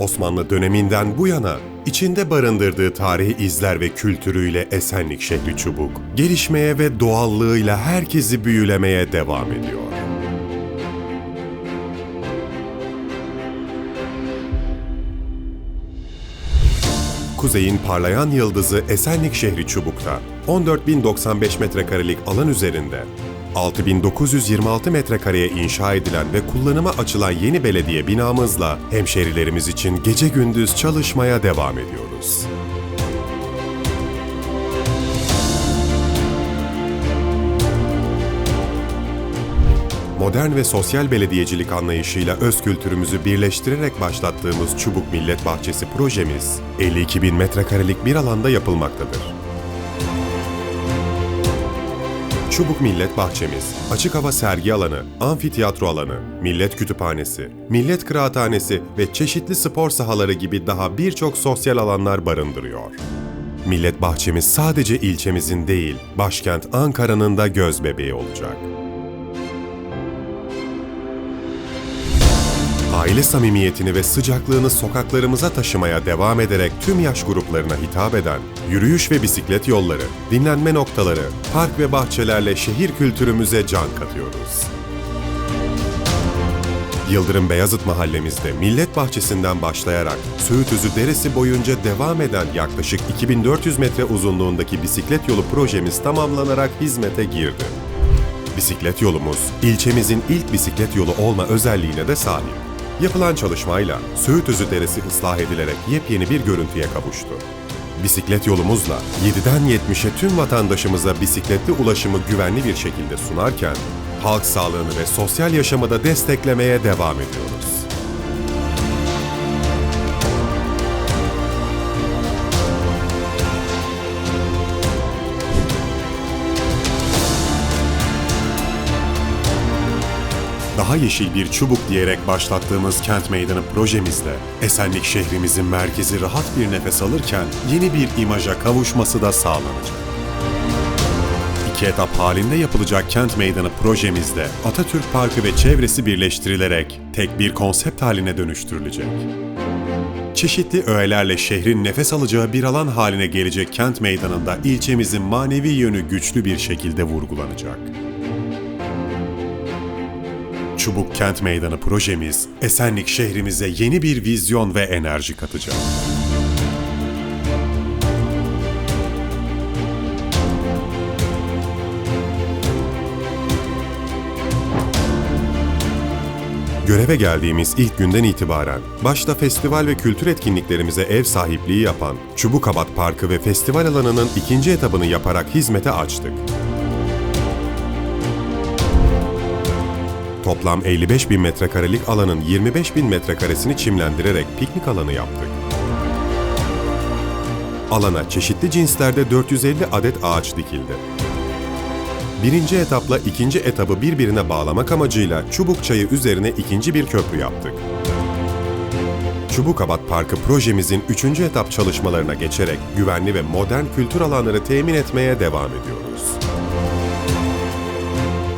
Osmanlı döneminden bu yana içinde barındırdığı tarihi izler ve kültürüyle Esenlik şehri Çubuk, gelişmeye ve doğallığıyla herkesi büyülemeye devam ediyor. Kuzey'in parlayan yıldızı Esenlik şehri Çubuk'ta 14.095 metrekarelik alan üzerinde 6926 metrekareye inşa edilen ve kullanıma açılan yeni belediye binamızla hemşerilerimiz için gece gündüz çalışmaya devam ediyoruz. Modern ve sosyal belediyecilik anlayışıyla öz kültürümüzü birleştirerek başlattığımız Çubuk Millet Bahçesi projemiz 52 bin metrekarelik bir alanda yapılmaktadır. Çubuk Millet Bahçemiz, açık hava sergi alanı, amfiteyatro alanı, millet kütüphanesi, millet kıraathanesi ve çeşitli spor sahaları gibi daha birçok sosyal alanlar barındırıyor. Millet Bahçemiz sadece ilçemizin değil, başkent Ankara'nın da göz bebeği olacak. Aile samimiyetini ve sıcaklığını sokaklarımıza taşımaya devam ederek tüm yaş gruplarına hitap eden yürüyüş ve bisiklet yolları, dinlenme noktaları, park ve bahçelerle şehir kültürümüze can katıyoruz. Yıldırım Beyazıt mahallemizde Millet Bahçesi'nden başlayarak Söğütüzü Deresi boyunca devam eden yaklaşık 2400 metre uzunluğundaki bisiklet yolu projemiz tamamlanarak hizmete girdi. Bisiklet yolumuz, ilçemizin ilk bisiklet yolu olma özelliğine de sahip. Yapılan çalışmayla Söğütüzü Deresi ıslah edilerek yepyeni bir görüntüye kavuştu. Bisiklet yolumuzla 7'den 70'e tüm vatandaşımıza bisikletli ulaşımı güvenli bir şekilde sunarken, halk sağlığını ve sosyal yaşamı da desteklemeye devam ediyoruz. Daha yeşil bir çubuk diyerek başlattığımız kent meydanı projemizle Esenlik şehrimizin merkezi rahat bir nefes alırken yeni bir imaja kavuşması da sağlanacak. İki etap halinde yapılacak kent meydanı projemizde Atatürk Parkı ve çevresi birleştirilerek tek bir konsept haline dönüştürülecek. Çeşitli öğelerle şehrin nefes alacağı bir alan haline gelecek kent meydanında ilçemizin manevi yönü güçlü bir şekilde vurgulanacak. Çubuk Kent Meydanı projemiz Esenlik şehrimize yeni bir vizyon ve enerji katacak. Göreve geldiğimiz ilk günden itibaren başta festival ve kültür etkinliklerimize ev sahipliği yapan Çubukabat Parkı ve festival alanının ikinci etabını yaparak hizmete açtık. Toplam 55 bin metrekarelik alanın 25 bin metrekaresini çimlendirerek piknik alanı yaptık. Alana çeşitli cinslerde 450 adet ağaç dikildi. Birinci etapla ikinci etabı birbirine bağlamak amacıyla Çubuk Çayı üzerine ikinci bir köprü yaptık. Çubukabat Parkı projemizin üçüncü etap çalışmalarına geçerek güvenli ve modern kültür alanları temin etmeye devam ediyoruz.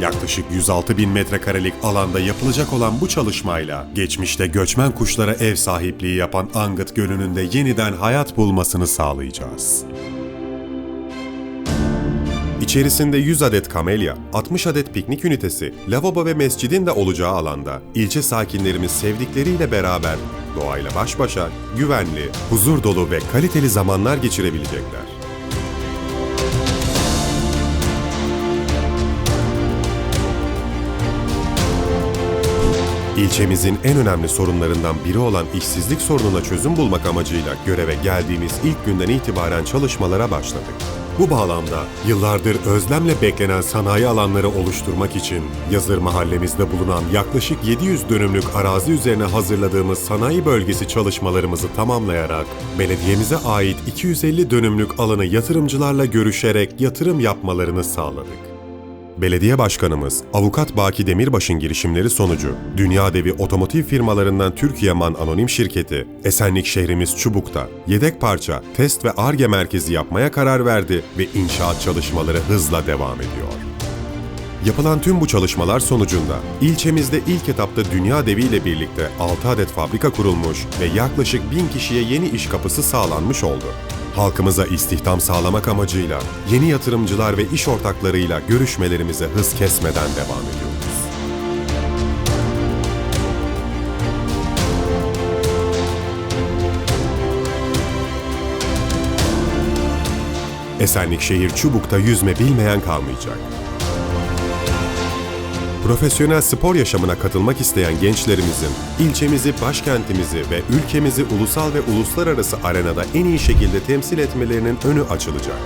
Yaklaşık 106 bin metrekarelik alanda yapılacak olan bu çalışmayla geçmişte göçmen kuşlara ev sahipliği yapan Angıt Gölü'nün de yeniden hayat bulmasını sağlayacağız. İçerisinde 100 adet kamelya, 60 adet piknik ünitesi, lavabo ve mescidin de olacağı alanda ilçe sakinlerimiz sevdikleriyle beraber doğayla baş başa, güvenli, huzur dolu ve kaliteli zamanlar geçirebilecekler. İlçemizin en önemli sorunlarından biri olan işsizlik sorununa çözüm bulmak amacıyla göreve geldiğimiz ilk günden itibaren çalışmalara başladık. Bu bağlamda yıllardır özlemle beklenen sanayi alanları oluşturmak için Yazır mahallemizde bulunan yaklaşık 700 dönümlük arazi üzerine hazırladığımız sanayi bölgesi çalışmalarımızı tamamlayarak belediyemize ait 250 dönümlük alanı yatırımcılarla görüşerek yatırım yapmalarını sağladık. Belediye Başkanımız Avukat Baki Demirbaş'ın girişimleri sonucu dünya devi otomotiv firmalarından Türkiyeman Anonim Şirketi Esenlik şehrimiz Çubuk'ta yedek parça, test ve ARGE merkezi yapmaya karar verdi ve inşaat çalışmaları hızla devam ediyor. Yapılan tüm bu çalışmalar sonucunda ilçemizde ilk etapta dünya deviyle birlikte 6 adet fabrika kurulmuş ve yaklaşık 1000 kişiye yeni iş kapısı sağlanmış oldu. Halkımıza istihdam sağlamak amacıyla yeni yatırımcılar ve iş ortaklarıyla görüşmelerimize hız kesmeden devam ediyoruz. Esenlik şehir Çubuk'ta yüzme bilmeyen kalmayacak. Profesyonel spor yaşamına katılmak isteyen gençlerimizin ilçemizi, başkentimizi ve ülkemizi ulusal ve uluslararası arenada en iyi şekilde temsil etmelerinin önü açılacak.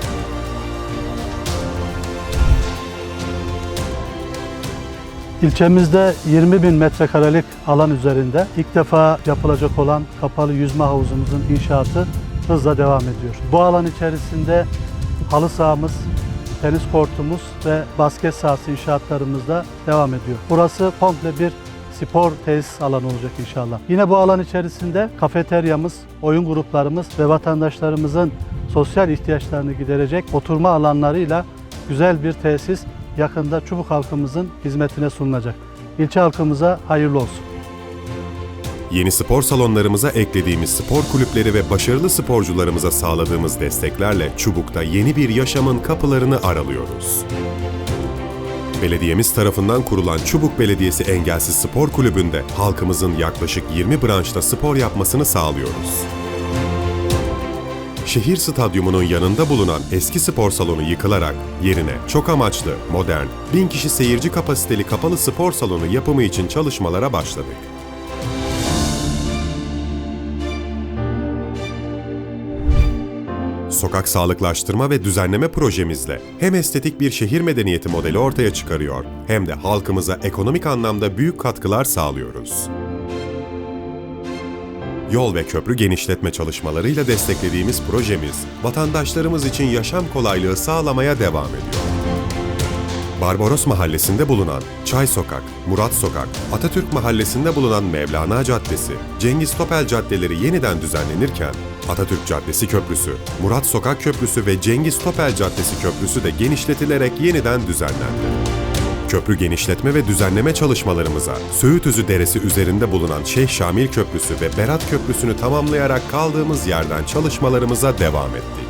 İlçemizde 20 bin metrekarelik alan üzerinde ilk defa yapılacak olan kapalı yüzme havuzumuzun inşaatı hızla devam ediyor. Bu alan içerisinde halı sahamız, tenis kortumuz ve basket sahası inşaatlarımız da devam ediyor. Burası komple bir spor tesis alanı olacak inşallah. Yine bu alan içerisinde kafeteryamız, oyun gruplarımız ve vatandaşlarımızın sosyal ihtiyaçlarını giderecek oturma alanlarıyla güzel bir tesis yakında Çubuk halkımızın hizmetine sunulacak. İlçe halkımıza hayırlı olsun. Yeni spor salonlarımıza eklediğimiz spor kulüpleri ve başarılı sporcularımıza sağladığımız desteklerle Çubuk'ta yeni bir yaşamın kapılarını aralıyoruz. Belediyemiz tarafından kurulan Çubuk Belediyesi Engelsiz Spor Kulübü'nde halkımızın yaklaşık 20 branşta spor yapmasını sağlıyoruz. Şehir stadyumunun yanında bulunan eski spor salonu yıkılarak yerine çok amaçlı, modern, 1000 kişi seyirci kapasiteli kapalı spor salonu yapımı için çalışmalara başladık. Sokak sağlıklaştırma ve düzenleme projemizle hem estetik bir şehir medeniyeti modeli ortaya çıkarıyor hem de halkımıza ekonomik anlamda büyük katkılar sağlıyoruz. Yol ve köprü genişletme çalışmalarıyla desteklediğimiz projemiz, vatandaşlarımız için yaşam kolaylığı sağlamaya devam ediyor. Barbaros Mahallesi'nde bulunan Çay Sokak, Murat Sokak, Atatürk Mahallesi'nde bulunan Mevlana Caddesi, Cengiz Topel caddeleri yeniden düzenlenirken, Atatürk Caddesi Köprüsü, Murat Sokak Köprüsü ve Cengiz Topel Caddesi Köprüsü de genişletilerek yeniden düzenlendi. Köprü genişletme ve düzenleme çalışmalarımıza Söğütözü Deresi üzerinde bulunan Şeyh Şamil Köprüsü ve Berat Köprüsü'nü tamamlayarak kaldığımız yerden çalışmalarımıza devam ettik.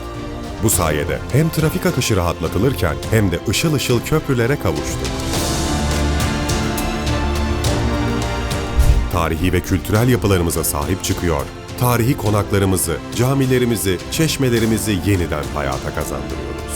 Bu sayede hem trafik akışı rahatlatılırken hem de ışıl ışıl köprülere kavuştuk. Tarihi ve kültürel yapılarımıza sahip çıkıyor, tarihi konaklarımızı, camilerimizi, çeşmelerimizi yeniden hayata kazandırıyoruz.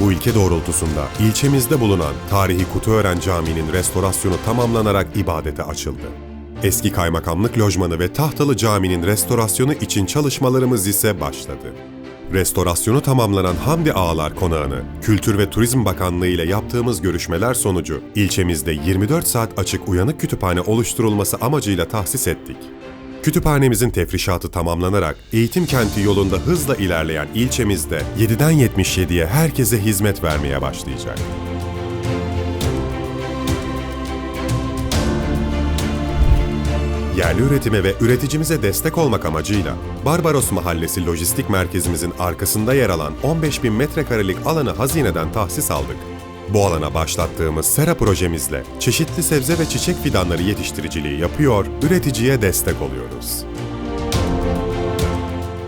Bu ilke doğrultusunda ilçemizde bulunan tarihi Kutuören Camii'nin restorasyonu tamamlanarak ibadete açıldı. Eski kaymakamlık lojmanı ve Tahtalı Camii'nin restorasyonu için çalışmalarımız ise başladı. Restorasyonu tamamlanan Hamdi Ağalar Konağı'nı Kültür ve Turizm Bakanlığı ile yaptığımız görüşmeler sonucu ilçemizde 24 saat açık uyanık kütüphane oluşturulması amacıyla tahsis ettik. Kütüphanemizin tefrişatı tamamlanarak eğitim kenti yolunda hızla ilerleyen ilçemizde 7'den 77'ye herkese hizmet vermeye başlayacak. Yerli üretime ve üreticimize destek olmak amacıyla Barbaros Mahallesi Lojistik Merkezimizin arkasında yer alan 15 bin metrekarelik alanı hazineden tahsis aldık. Bu alana başlattığımız Sera projemizle çeşitli sebze ve çiçek fidanları yetiştiriciliği yapıyor, üreticiye destek oluyoruz.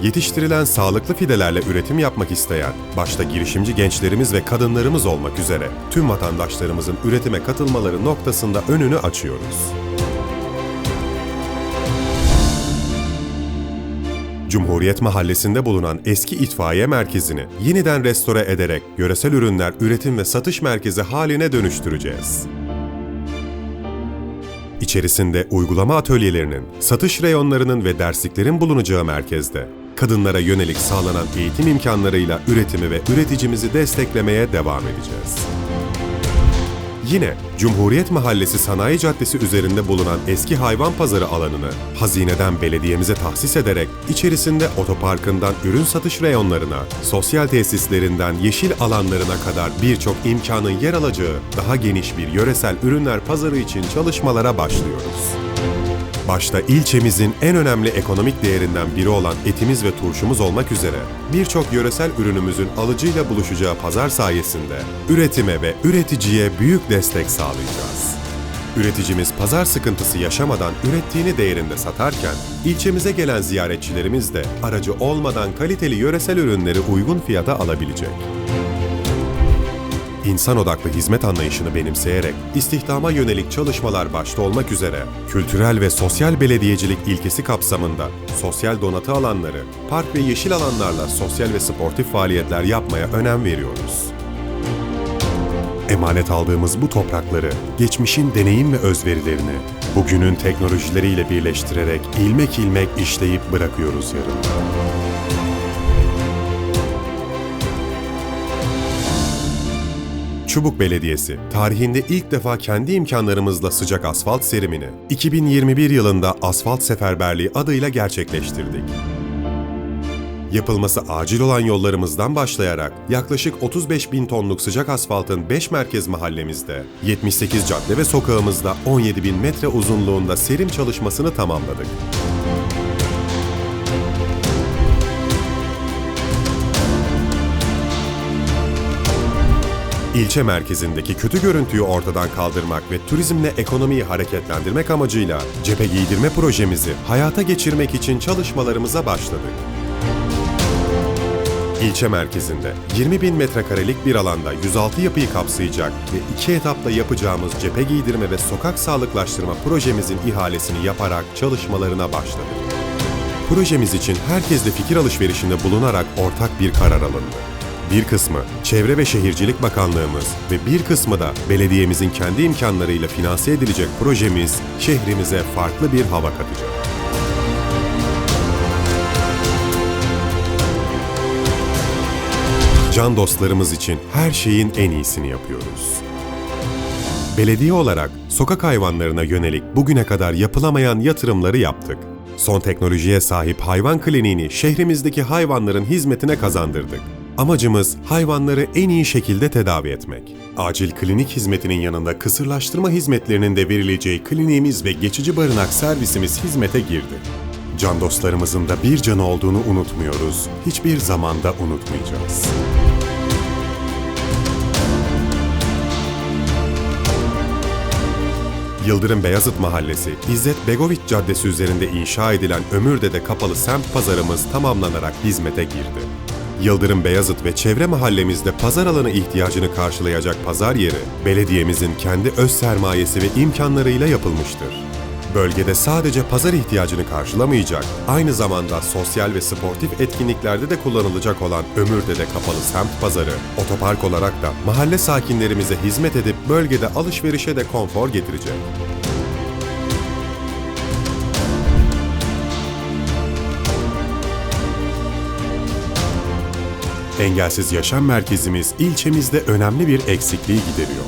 Yetiştirilen sağlıklı fidelerle üretim yapmak isteyen, başta girişimci gençlerimiz ve kadınlarımız olmak üzere tüm vatandaşlarımızın üretime katılmaları noktasında önünü açıyoruz. Cumhuriyet Mahallesi'nde bulunan eski itfaiye merkezini yeniden restore ederek yöresel ürünler üretim ve satış merkezi haline dönüştüreceğiz. İçerisinde uygulama atölyelerinin, satış reyonlarının ve dersliklerin bulunacağı merkezde kadınlara yönelik sağlanan eğitim imkanlarıyla üretimi ve üreticimizi desteklemeye devam edeceğiz. Yine Cumhuriyet Mahallesi Sanayi Caddesi üzerinde bulunan eski hayvan pazarı alanını hazineden belediyemize tahsis ederek içerisinde otoparkından ürün satış reyonlarına, sosyal tesislerinden yeşil alanlarına kadar birçok imkanın yer alacağı daha geniş bir yöresel ürünler pazarı için çalışmalara başlıyoruz. Başta ilçemizin en önemli ekonomik değerinden biri olan etimiz ve turşumuz olmak üzere birçok yöresel ürünümüzün alıcıyla buluşacağı pazar sayesinde üretime ve üreticiye büyük destek sağlayacağız. Üreticimiz pazar sıkıntısı yaşamadan ürettiğini değerinde satarken, ilçemize gelen ziyaretçilerimiz de aracı olmadan kaliteli yöresel ürünleri uygun fiyata alabilecek. İnsan odaklı hizmet anlayışını benimseyerek istihdama yönelik çalışmalar başta olmak üzere kültürel ve sosyal belediyecilik ilkesi kapsamında sosyal donatı alanları, park ve yeşil alanlarla sosyal ve sportif faaliyetler yapmaya önem veriyoruz. Emanet aldığımız bu toprakları, geçmişin deneyim ve özverilerini bugünün teknolojileriyle birleştirerek ilmek ilmek işleyip bırakıyoruz yarın. Çubuk Belediyesi, tarihinde ilk defa kendi imkanlarımızla sıcak asfalt serimini 2021 yılında Asfalt Seferberliği adıyla gerçekleştirdik. Yapılması acil olan yollarımızdan başlayarak yaklaşık 35 bin tonluk sıcak asfaltın 5 merkez mahallemizde, 78 cadde ve sokağımızda 17 bin metre uzunluğunda serim çalışmasını tamamladık. İlçe merkezindeki kötü görüntüyü ortadan kaldırmak ve turizmle ekonomiyi hareketlendirmek amacıyla cephe giydirme projemizi hayata geçirmek için çalışmalarımıza başladık. İlçe merkezinde 20 bin metrekarelik bir alanda 106 yapıyı kapsayacak ve iki etapla yapacağımız cephe giydirme ve sokak sağlıklaştırma projemizin ihalesini yaparak çalışmalarına başladık. Projemiz için herkesle fikir alışverişinde bulunarak ortak bir karar alındı. Bir kısmı Çevre ve Şehircilik Bakanlığımız ve bir kısmı da belediyemizin kendi imkanlarıyla finanse edilecek projemiz şehrimize farklı bir hava katacak. Can dostlarımız için her şeyin en iyisini yapıyoruz. Belediye olarak sokak hayvanlarına yönelik bugüne kadar yapılamayan yatırımları yaptık. Son teknolojiye sahip hayvan kliniğini şehrimizdeki hayvanların hizmetine kazandırdık. Amacımız hayvanları en iyi şekilde tedavi etmek. Acil klinik hizmetinin yanında kısırlaştırma hizmetlerinin de verileceği kliniğimiz ve geçici barınak servisimiz hizmete girdi. Can dostlarımızın da bir canı olduğunu unutmuyoruz, hiçbir zamanda unutmayacağız. Yıldırım Beyazıt Mahallesi, İzzet Begoviç Caddesi üzerinde inşa edilen Ömürde'de kapalı semt pazarımız tamamlanarak hizmete girdi. Yıldırım Beyazıt ve çevre mahallemizde pazar alanı ihtiyacını karşılayacak pazar yeri, belediyemizin kendi öz sermayesi ve imkanlarıyla yapılmıştır. Bölgede sadece pazar ihtiyacını karşılamayacak, aynı zamanda sosyal ve sportif etkinliklerde de kullanılacak olan Ömürde'de kapalı semt pazarı, otopark olarak da mahalle sakinlerimize hizmet edip bölgede alışverişe de konfor getirecek. Engelsiz Yaşam Merkezimiz ilçemizde önemli bir eksikliği gideriyor.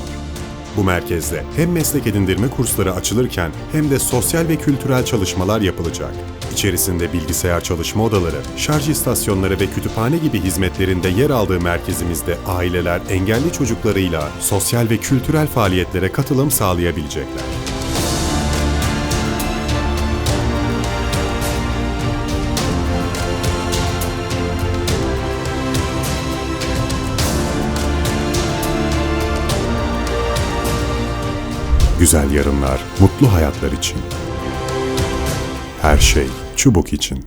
Bu merkezde hem meslek edindirme kursları açılırken hem de sosyal ve kültürel çalışmalar yapılacak. İçerisinde bilgisayar çalışma odaları, şarj istasyonları ve kütüphane gibi hizmetlerinde yer aldığı merkezimizde aileler engelli çocuklarıyla sosyal ve kültürel faaliyetlere katılım sağlayabilecekler. Güzel yarınlar, mutlu hayatlar için. Her şey çubuk için.